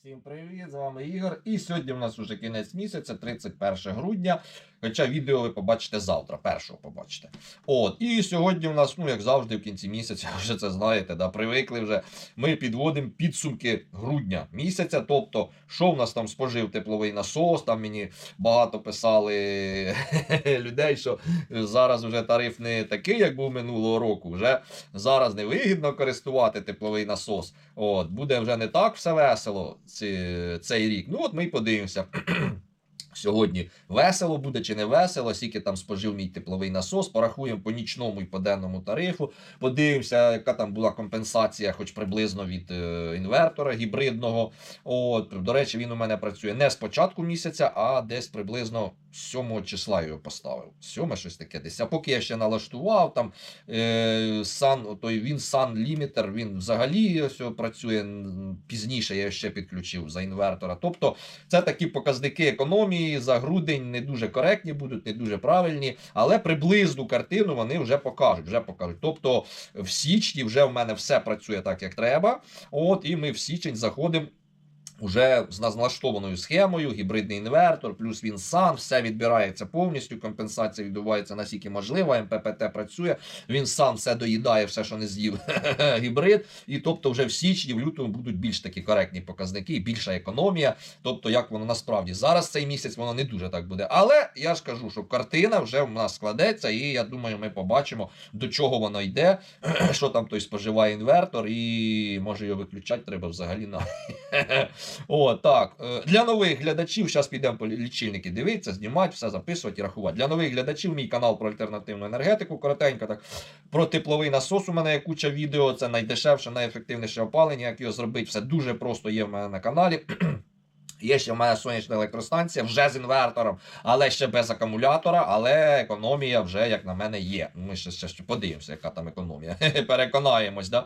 Всім привіт, з вами Ігор. І сьогодні в нас уже кінець місяця, 31 грудня. Хоча відео ви побачите завтра, першого побачите. От, і сьогодні в нас, ну як завжди, в кінці місяця, вже це знаєте, да, привикли вже. Ми підводимо підсумки грудня місяця. Тобто, що в нас там спожив тепловий насос. Там мені багато писали людей, що зараз вже тариф не такий, як був минулого року. Вже зараз невигідно користувати тепловий насос. От, буде вже не так все весело ці, цей рік. Ну, от ми й подивимося. Сьогодні весело буде чи не весело, скільки там спожив мій тепловий насос, порахуємо по нічному і по денному тарифу. Подивимося, яка там була компенсація, хоч приблизно від е, інвертора гібридного. От, до речі, він у мене працює не з початку місяця, а десь приблизно 7 числа його поставив. 7 щось таке десь. А поки я ще налаштував, там е, сан, той він Sun Limiter, він взагалі ось працює пізніше, я ще підключив за інвертора. Тобто це такі показники економії за грудень не дуже коректні будуть, не дуже правильні, але приблизну картину вони вже покажуть. Вже покажуть. Тобто в січні вже в мене все працює так, як треба. От, і ми в січень заходимо. Уже з налаштованою схемою, гібридний інвертор, плюс він сам, все відбирається повністю. Компенсація відбувається наскільки можливо. МППТ працює. Він сам все доїдає, все, що не з'їв гібрид. І тобто, вже в січні, в лютому будуть більш такі коректні показники, більша економія. Тобто, як воно насправді зараз цей місяць воно не дуже так буде. Але я ж кажу, що картина вже в нас складеться, і я думаю, ми побачимо, до чого воно йде, що там той споживає інвертор, і може його виключати треба взагалі на. О, так. Е, Для нових глядачів, зараз підемо по лічильники дивитися, знімати, все записувати і рахувати. Для нових глядачів мій канал про альтернативну енергетику. Коротенько так. Про тепловий насос у мене є куча відео. Це найдешевше, найефективніше опалення. Як його зробити, все дуже просто є в мене на каналі. Є ще в мене сонячна електростанція вже з інвертором, але ще без акумулятора, але економія вже, як на мене, є. Ми ще, ще, ще подивимося, яка там економія. Переконаємось, да?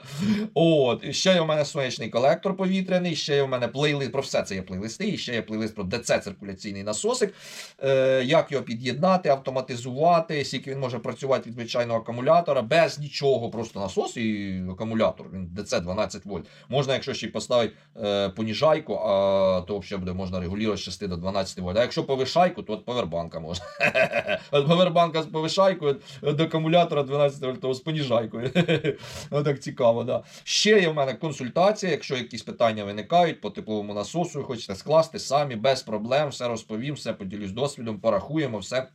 От, ще є в мене сонячний колектор повітряний, ще є в мене плейлист, про все це є плейлисти, і ще є плейлист про ДЦ-циркуляційний насосик. Е, як його під'єднати, автоматизувати, скільки він може працювати від звичайного акумулятора, без нічого, просто насос і акумулятор. Він ДЦ 12 вольт. Можна, якщо ще поставити е, поніжайку, а, то взагалі буде можна регулювати з 6 до 12 вольт. А якщо повишайку, то от повербанка можна. От повербанка з повишайкою до акумулятора 12 вольтового з поніжайкою. Ну так цікаво, да. Ще є в мене консультація. Якщо якісь питання виникають по тепловому насосу, хочете скласти самі без проблем, все розповім, все поділюсь досвідом, порахуємо, все.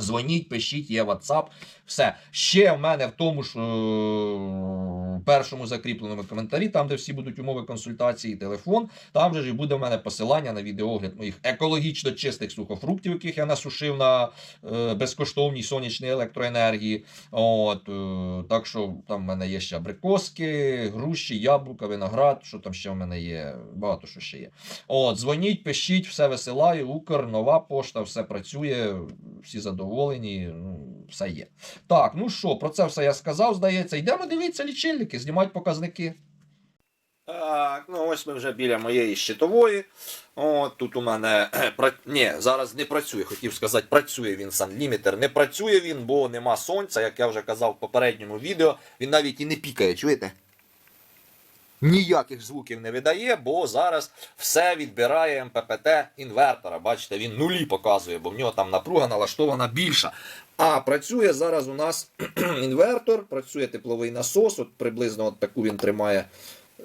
Дзвоніть, пишіть, є WhatsApp, все. Ще в мене в тому ж е, першому закріпленому коментарі, там, де всі будуть умови консультації, телефон, там же ж і буде в мене посилання на відеоогляд моїх екологічно чистих сухофруктів, яких я насушив на е, безкоштовній сонячній електроенергії. От, е, так що там в мене є ще абрикоски, груші, яблука, виноград, що там ще в мене є, багато що ще є. От, дзвоніть, пишіть, все висилаю, Укр, нова пошта, все працює, всі задоволені, ну, все є. Так, ну що, про це все я сказав, здається. Йдемо дивіться лічильники, знімати показники. Так, ну ось ми вже біля моєї щитової. От тут у мене. Ні, зараз не працює. Хотів сказати, працює він Sunlimiter. Не працює він, бо нема сонця, як я вже казав в попередньому відео. Він навіть і не пікає, чуєте? Ніяких звуків не видає, бо зараз все відбирає МППТ інвертора. Бачите, він нулі показує, бо в нього там напруга налаштована більша. А працює зараз у нас інвертор, працює тепловий насос. От приблизно от таку він тримає.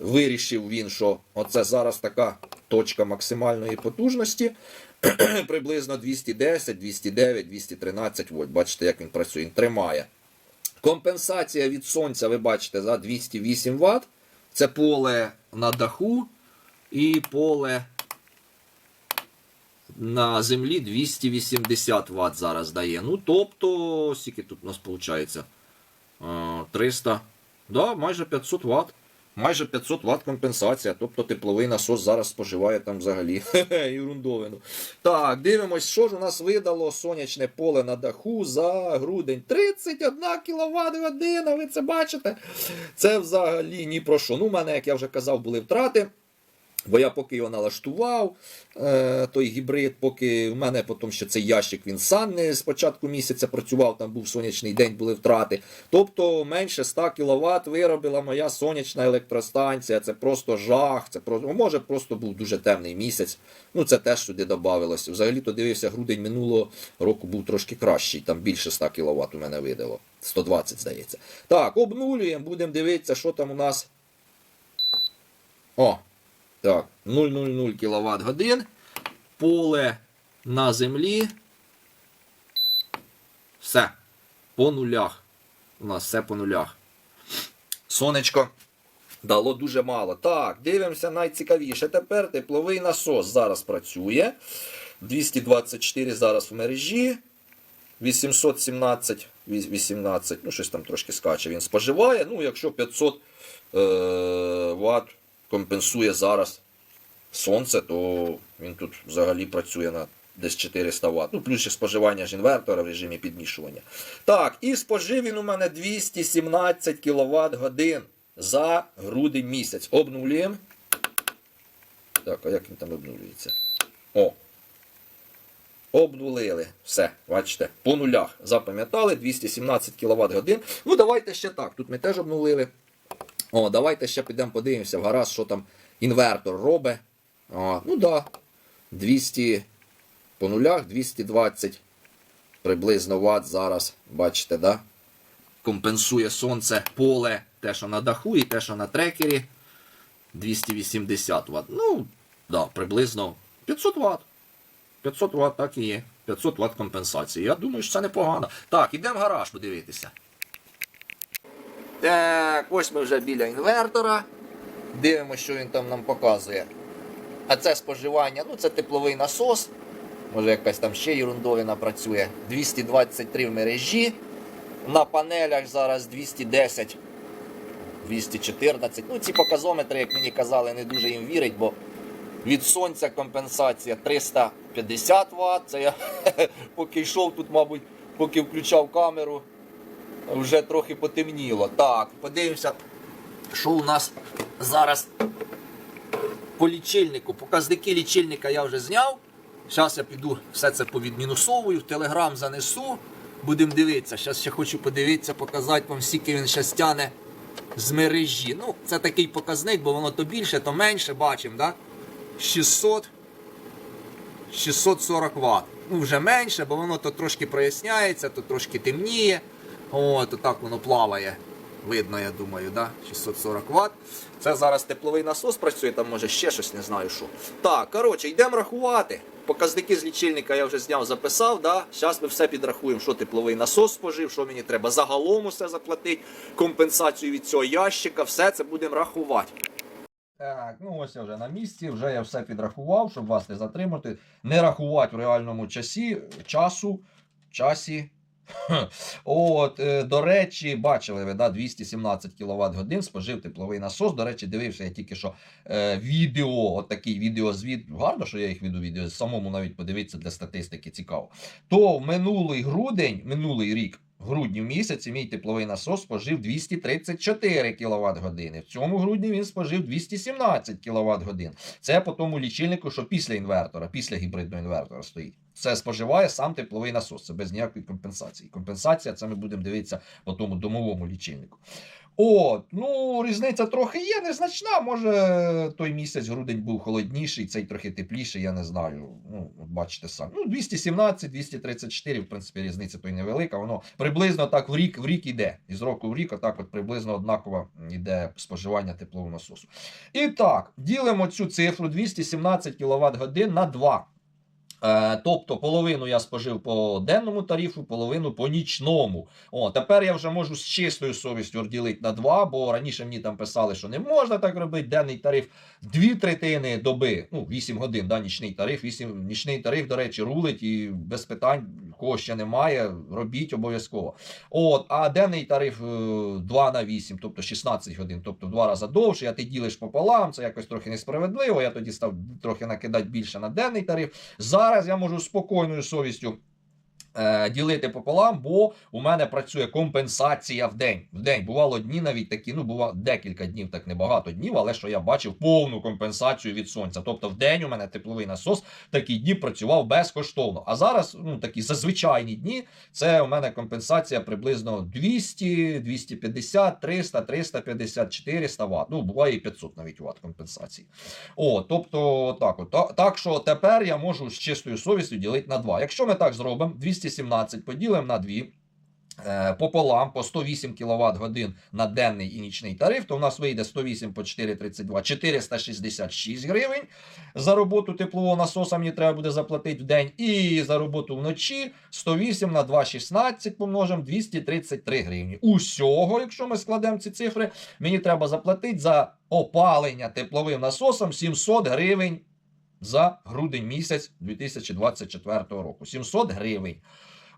Вирішив він, що оце зараз така точка максимальної потужності. приблизно 210, 209, 213 вольт. Бачите, як він працює, він тримає. Компенсація від сонця, ви бачите, за 208 Вт. Це поле на даху і поле на землі 280 Вт зараз дає. Ну, тобто, скільки тут у нас виходить? 300. Да, майже 500 Вт. Майже 500 Вт компенсація. Тобто тепловий насос зараз споживає там взагалі ерундовину. Так, дивимось, що ж у нас видало сонячне поле на даху за грудень. 31 кВт година, ви це бачите? Це взагалі ні про що. Ну, у мене, як я вже казав, були втрати. Бо я поки його налаштував, е, той гібрид, поки в мене потім ще цей ящик він сам не з початку місяця працював, там був сонячний день, були втрати. Тобто менше 100 кВт виробила моя сонячна електростанція. Це просто жах. Це просто, ну, може, просто був дуже темний місяць. Ну, це теж сюди додавалося. Взагалі то дивився, грудень минулого року був трошки кращий, там більше 100 кВт у мене видало. 120, здається. Так, обнулюємо, будемо дивитися, що там у нас. О, так, 0,00 кВт годин. Поле на землі. Все. По нулях. У нас все по нулях. Сонечко дало дуже мало. Так, дивимося найцікавіше. Тепер тепловий насос зараз працює. 224 зараз в мережі. 817, 18, ну щось там трошки скаче. Він споживає. Ну, якщо 500 е, Вт компенсує зараз сонце, то він тут взагалі працює на десь 400 Вт. Ну, плюс ще споживання ж інвертора в режимі підмішування. Так, і спожив він у мене 217 кВт годин за грудень місяць. Обнулюємо. Так, а як він там обнулюється? О. Обнулили. Все, бачите, по нулях запам'ятали 217 кВт годин. Ну, давайте ще так. Тут ми теж обнулили. О, давайте ще підемо подивимося в гараж, що там інвертор робить. О, ну да. 200 по нулях, 220 приблизно ватт зараз. Бачите, да? Компенсує сонце поле, те, що на даху, і те, що на трекері. 280 Вт. Ну, да, приблизно 500 Вт. 500 Вт так і є. 500 Вт компенсації. Я думаю, що це непогано. Так, ідемо в гараж подивитися. Так, ось ми вже біля інвертора. Дивимося, що він там нам показує. А це споживання, ну це тепловий насос. Може якась там ще ерундовина працює. 223 в мережі. На панелях зараз 210, 214. Ну, ці показометри, як мені казали, не дуже їм вірить, бо від сонця компенсація 350 Вт. Це я поки йшов тут, мабуть, поки включав камеру, вже трохи потемніло. Так, подивимося, що у нас зараз по лічильнику. Показники лічильника я вже зняв. Зараз я піду все це повідмінусовую, в телеграм занесу. Будемо дивитися. Зараз ще хочу подивитися, показати вам, скільки він ще стягне з мережі. Ну, це такий показник, бо воно то більше, то менше, бачимо, да? 600 640 Вт. Ну, вже менше, бо воно то трошки проясняється, то трошки темніє. О, то так воно плаває. Видно, я думаю, да? 640 Вт. Це зараз тепловий насос працює, там може ще щось, не знаю що. Так, коротше, йдемо рахувати. Показники з лічильника я вже зняв, записав. Да? Зараз ми все підрахуємо, що тепловий насос спожив, що мені треба загалом усе заплатити, компенсацію від цього ящика, все це будемо рахувати. Так, ну ось я вже на місці, вже я все підрахував, щоб вас не затримати. Не рахувати в реальному часі, часу, часі. От, е, до речі, бачили ви, да, 217 кВт годин спожив тепловий насос. До речі, дивився я тільки що е, відео, от такий відеозвіт. Гарно, що я їх веду відео, самому навіть подивитися для статистики цікаво. То минулий грудень, минулий рік, грудні в місяці, мій тепловий насос спожив 234 кВт години. В цьому грудні він спожив 217 кВт годин. Це по тому лічильнику, що після інвертора, після гібридного інвертора стоїть. Це споживає сам тепловий насос, це без ніякої компенсації. Компенсація це ми будемо дивитися по тому домовому лічильнику. От, ну різниця трохи є, незначна. Може той місяць грудень був холодніший, цей трохи тепліший, я не знаю. Ну, бачите самі. Ну, 217, 234, в принципі, різниця то й невелика. Воно приблизно так в рік в рік іде. Із року в рік, отак от приблизно однаково йде споживання теплового насосу. І так, ділимо цю цифру 217 кВт годин на 2. Е, Тобто половину я спожив по денному тарифу, половину по нічному. О, тепер я вже можу з чистою совістю розділити на два, бо раніше мені там писали, що не можна так робити. Денний тариф дві третини доби, ну 8 годин, да, нічний тариф. 8, нічний тариф, до речі, рулить і без питань, кого ще немає, робіть обов'язково. От, а денний тариф е, 2 на 8, тобто 16 годин, тобто в два рази довше, а ти ділиш пополам, це якось трохи несправедливо. Я тоді став трохи накидати більше на денний тариф. Зараз я можу спокійною совістю е, ділити пополам, бо у мене працює компенсація в день. В день бувало дні навіть такі, ну бува декілька днів, так небагато днів, але що я бачив повну компенсацію від сонця. Тобто в день у мене тепловий насос такі дні працював безкоштовно. А зараз ну такі зазвичайні дні. Це у мене компенсація приблизно 200, 250, 300, 350, 400 Вт. Ну буває і 500 навіть Вт компенсації. О, тобто так, от так що тепер я можу з чистою совістю ділити на 2. Якщо ми так зробимо, 217 поділимо на 2. е, Пополам по 108 кВт годин на денний і нічний тариф, то в нас вийде 108 по 4,32, 466 гривень. За роботу теплового насоса мені треба буде заплатити в день. І за роботу вночі 108 на 2,16 помножимо 233 гривні. Усього, якщо ми складемо ці цифри, мені треба заплатити за опалення тепловим насосом 700 гривень за грудень місяць 2024 року. 700 гривень.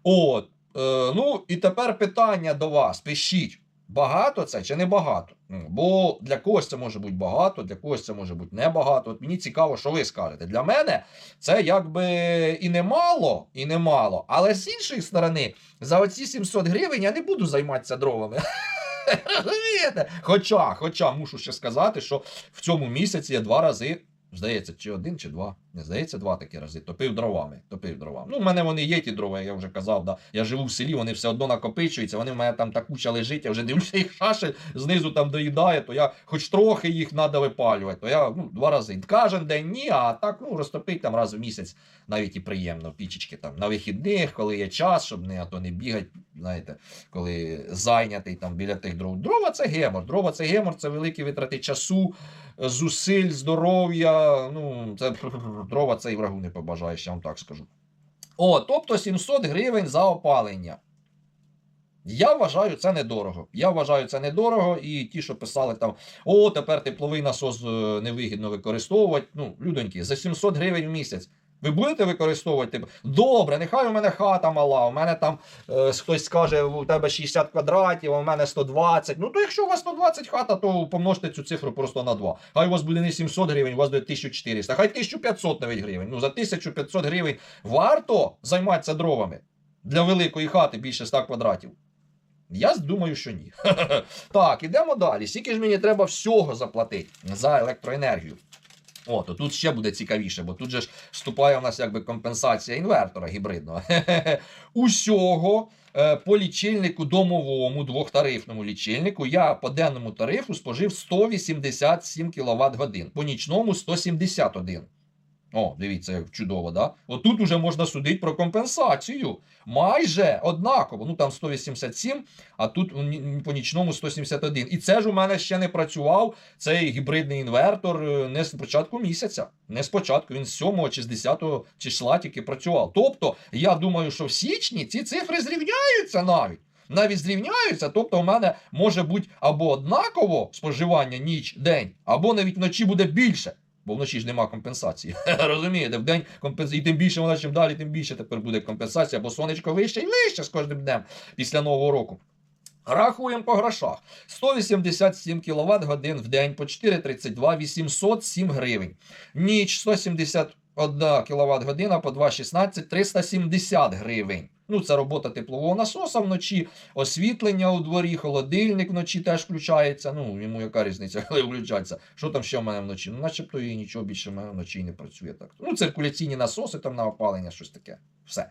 От. Е, ну і тепер питання до вас. Пишіть. Багато це чи не багато? Бо для когось це може бути багато, для когось це може бути небагато. От мені цікаво, що ви скажете. Для мене це якби і немало, і немало. Але з іншої сторони, за оці 700 гривень я не буду займатися дровами. Хоча, хоча мушу ще сказати, що в цьому місяці я два рази, здається, чи один, чи два. Не здається, два такі рази. Топив дровами. Топив дровами. Ну, в мене вони є ті дрова, я вже казав. Да. Я живу в селі, вони все одно накопичуються. Вони в мене там та куча лежить, я вже дивлюся, їх шашель знизу там доїдає, то я хоч трохи їх треба випалювати. То я ну, два рази. Кожен день ні, а так ну, розтопити там раз в місяць навіть і приємно. Пічечки там на вихідних, коли є час, щоб не, а то не бігати, знаєте, коли зайнятий там біля тих дров. Дрова це гемор. Дрова це гемор, це великі витрати часу, зусиль, здоров'я. Ну, це дрова це і врагу не побажаєш, я вам так скажу. О, тобто 700 гривень за опалення. Я вважаю це недорого. Я вважаю це недорого, і ті, що писали там, о, тепер тепловий насос е, невигідно використовувати. Ну, людоньки, за 700 гривень в місяць. Ви будете використовувати? Типу, Добре, нехай у мене хата мала, у мене там е, хтось скаже, у тебе 60 квадратів, а у мене 120. Ну то якщо у вас 120 хата, то помножте цю цифру просто на 2. Хай у вас буде не 700 гривень, у вас буде 1400, хай 1500 навіть гривень. Ну за 1500 гривень варто займатися дровами для великої хати більше 100 квадратів. Я думаю, що ні. так, ідемо далі. Скільки ж мені треба всього заплатити за електроенергію? О, то тут ще буде цікавіше, бо тут же ж вступає у нас якби компенсація інвертора гібридного. Усього е, по лічильнику домовому, двохтарифному лічильнику, я по денному тарифу спожив 187 кВт годин, по нічному 171. О, дивіться, як чудово, да? Отут уже можна судити про компенсацію. Майже однаково. Ну там 187, а тут по нічному 171. І це ж у мене ще не працював цей гібридний інвертор е, не з початку місяця. Не з початку, він з 7 чи з 10 числа тільки працював. Тобто, я думаю, що в січні ці цифри зрівняються навіть. Навіть зрівняються, тобто у мене може бути або однаково споживання ніч день, або навіть вночі буде більше. Бо вночі ж нема компенсації. Розумієте, в день компенсації. І тим більше вона чим далі, тим більше тепер буде компенсація, бо сонечко вище і вище з кожним днем після Нового року. Рахуємо по грошах. 187 кВт годин в день по 4,32 807 гривень. Ніч 171 кВт година по 2,16 370 гривень. Ну, це робота теплового насоса вночі, освітлення у дворі, холодильник вночі теж включається. Ну, йому яка різниця, коли включається. Що там ще в мене вночі? Ну, начебто і нічого більше в мене вночі не працює так. Ну, циркуляційні насоси там на опалення, щось таке. Все.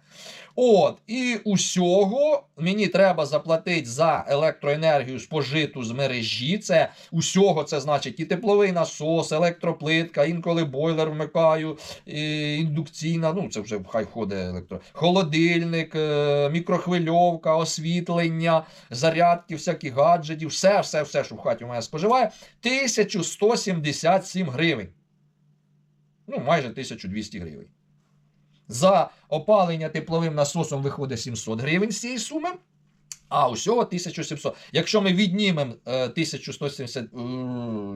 От, і усього мені треба заплатити за електроенергію спожиту з мережі. Це усього це значить і тепловий насос, електроплитка, інколи бойлер вмикаю, і індукційна, ну це вже хай входить електро. Холодильник, е, мікрохвильовка, освітлення, зарядки, всякі гаджетів, все, все, все, що в хаті у мене споживає, 1177 гривень. Ну, майже 1200 гривень. За опалення тепловим насосом виходить 700 гривень з цієї суми. А усього 1700. Якщо ми віднімемо е, 1170 е,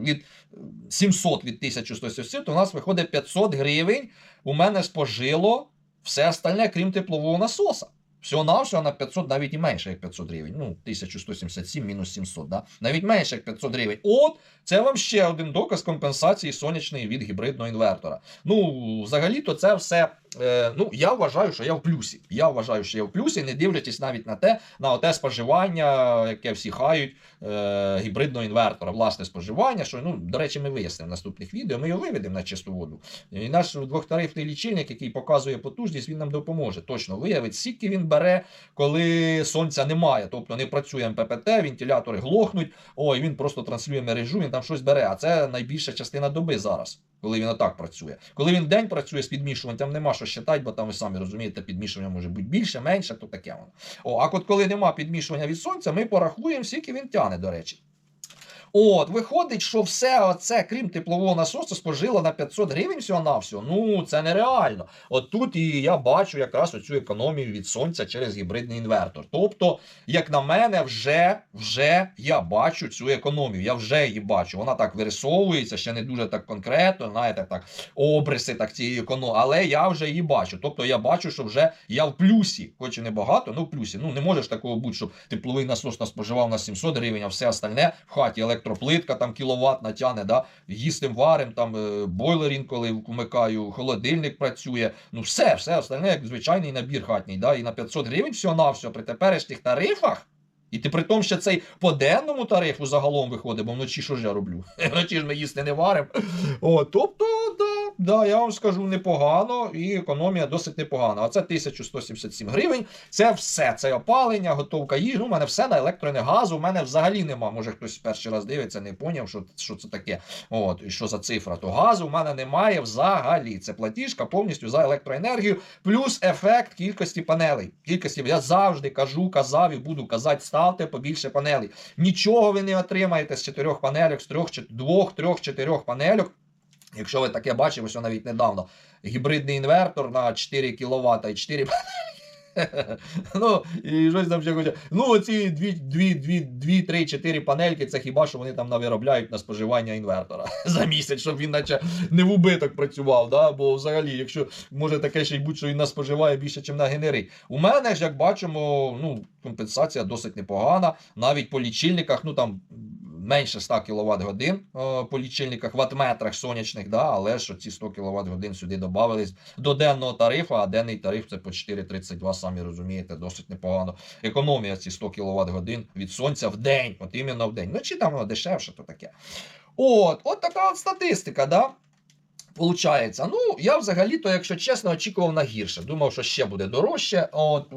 від е, 700 від 1170, то у нас виходить 500 гривень. У мене спожило все остальне, крім теплового насоса. Всього навсього на 500, навіть і менше, як 500 гривень. Ну, 1177 мінус 700, да? навіть менше, як 500 гривень. От, це вам ще один доказ компенсації сонячної від гібридного інвертора. Ну, взагалі-то це все Е, ну, я вважаю, що я в плюсі. Я вважаю, що я в плюсі, не дивлячись навіть на те, на те споживання, яке всі хають е, гібридного інвертора, власне споживання. Що ну, до речі, ми вияснимо в наступних відео. Ми його виведемо на чисту воду. І наш двохтарифний лічильник, який показує потужність, він нам допоможе. Точно виявить, скільки він бере, коли сонця немає. Тобто не працює МППТ, вентилятори глохнуть. Ой, він просто транслює мережу, він там щось бере. А це найбільша частина доби зараз. Коли він отак працює. Коли він день працює з підмішуванням, там нема що считати, бо там ви самі розумієте, підмішування може бути більше, менше, то таке воно. О, а от коли нема підмішування від сонця, ми порахуємо, скільки він тяне, до речі. От, виходить, що все оце, крім теплового насосу, спожило на 500 гривень всього на всього. Ну, це нереально. От тут і я бачу якраз оцю економію від сонця через гібридний інвертор. Тобто, як на мене, вже, вже я бачу цю економію. Я вже її бачу. Вона так вирисовується, ще не дуже так конкретно, знаєте, так, обриси так цієї економії, але я вже її бачу. Тобто я бачу, що вже я в плюсі, хоч і не багато, ну в плюсі. Ну не можеш такого бути, щоб тепловий насос нас споживав на 700 гривень, а все остальне в хаті електроплитка там кіловат натягне, да, їстим варим, там е, бойлер інколи вмикаю, холодильник працює. Ну все, все остальне як звичайний набір хатній. Да, і на 500 гривень всього на все при теперішніх тарифах. І ти при тому, що цей по денному тарифу загалом виходить, бо вночі що ж я роблю? Вночі ж ми їсти не варимо. О, тобто, да, да, я вам скажу непогано, і економія досить непогана. А це 1177 гривень. Це все. Це опалення, готовка їжі. У мене все на електро, не газу. У мене взагалі нема. Може хтось перший раз дивиться, не поняв, що, що це таке. От, і що за цифра. То газу в мене немає взагалі. Це платіжка повністю за електроенергію, плюс ефект кількості панелей. Кількості я завжди кажу, казав і буду казати, ставте побільше панелей. Нічого ви не отримаєте з чотирьох панелек, з трьох, двох, трьох, чотирьох панельок. Якщо ви таке бачили, ось навіть недавно гібридний інвертор на 4 кВт і 4 Ну, і щось там ще хоче. Ну, оці 2, 2, 2, 2, 3, 4 панельки, це хіба що вони там навиробляють на споживання інвертора за місяць, щоб він наче не в убиток працював. Да? Бо взагалі, якщо може таке ще й бути, що він нас споживає більше, ніж на генерить. У мене ж, як бачимо, ну, компенсація досить непогана. Навіть по лічильниках, ну там. Менше 100 кВт годин по лічильниках, ватметрах сонячних, да, але ж ці 100 кВт годин сюди додавались до денного тарифу, а денний тариф це по 4,32, самі розумієте, досить непогано. Економія ці 100 кВт годин від сонця в день, от іменно в день. Ну чи там дешевше, то таке. От, от така от статистика, да? Получається, ну я взагалі-то, якщо чесно, очікував на гірше. Думав, що ще буде дорожче. От,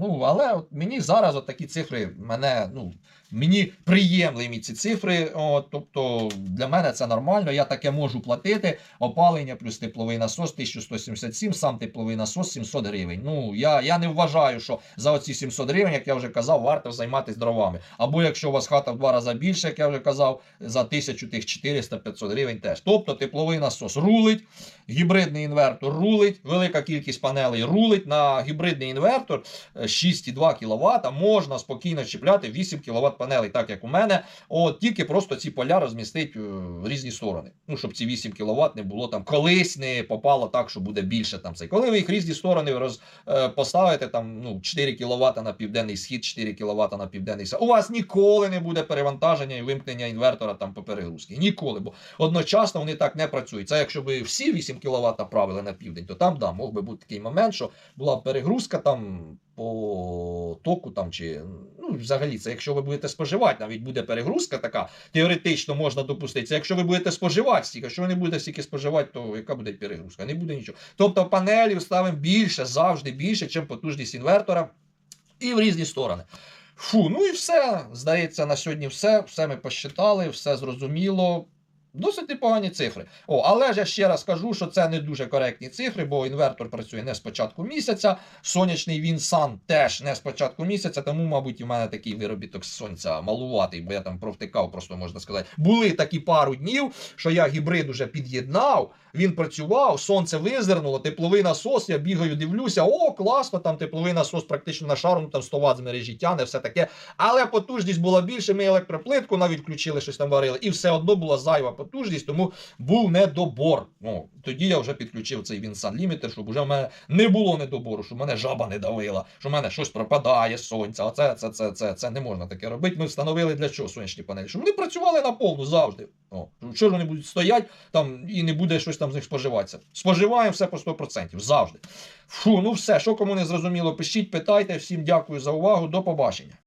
ну, але от мені зараз от такі цифри мене, ну, мені приємлені ці цифри. От, тобто для мене це нормально. Я таке можу платити. Опалення плюс тепловий насос 1177, сам тепловий насос 700 гривень. Ну я, я не вважаю, що за оці 700 гривень, як я вже казав, варто займатися дровами. Або якщо у вас хата в два рази більше, як я вже казав, за 1000 тих 400-500 гривень теж. Тобто тепловий насос рулить, гібридний інвертор рулить, велика кількість панелей рулить. На гібридний інвертор е, 6,2 кВт можна спокійно чіпляти 8 кВт панелей, так як у мене. От тільки просто ці поля розмістить е, в різні сторони. Ну, щоб ці 8 кВт не було там колись не попало так, що буде більше там цей. Коли ви їх різні сторони роз, е, поставите там ну, 4 кВт на південний схід, 4 кВт на південний схід, у вас ніколи не буде перевантаження і вимкнення інвертора там по перегрузці. Ніколи, бо одночасно вони так не працюють. Це якщо ви всі 8 кВт направили на південь, то там да, мог би бути такий момент, що була перегрузка там по току там чи ну взагалі це якщо ви будете споживати, навіть буде перегрузка така, теоретично можна допустити. Це якщо ви будете споживати стільки, якщо ви не будете стільки споживати, то яка буде перегрузка? Не буде нічого. Тобто панелів ставимо більше, завжди більше, ніж потужність інвертора, і в різні сторони. Фу, ну і все. Здається, на сьогодні все. Все ми посчитали, все зрозуміло. Досить непогані цифри. О, але ж я ще раз кажу, що це не дуже коректні цифри, бо інвертор працює не з початку місяця. Сонячний він сам теж не з початку місяця, тому, мабуть, у мене такий виробіток сонця малуватий, бо я там провтикав, просто можна сказати. Були такі пару днів, що я гібрид уже під'єднав, він працював, сонце визирнуло, тепловий насос. Я бігаю, дивлюся, о, класно, там тепловий насос практично на шару, ну там 100 Вт з мережі тяне, все таке. Але потужність була більше, ми електроплитку навіть включили, щось там варили, і все одно була зайва потужність тому був недобор. Ну, тоді я вже підключив цей Вінсан Лімітер, щоб вже в мене не було недобору, щоб мене жаба не давила, що в мене щось пропадає з сонця. А це, це, це, це, це не можна таке робити. Ми встановили для чого сонячні панелі? Щоб вони працювали на повну завжди. О, що ж вони будуть стояти там і не буде щось там з них споживатися. Споживаємо все по 100%, завжди. Фу, ну все, що кому не зрозуміло, пишіть, питайте. Всім дякую за увагу. До побачення.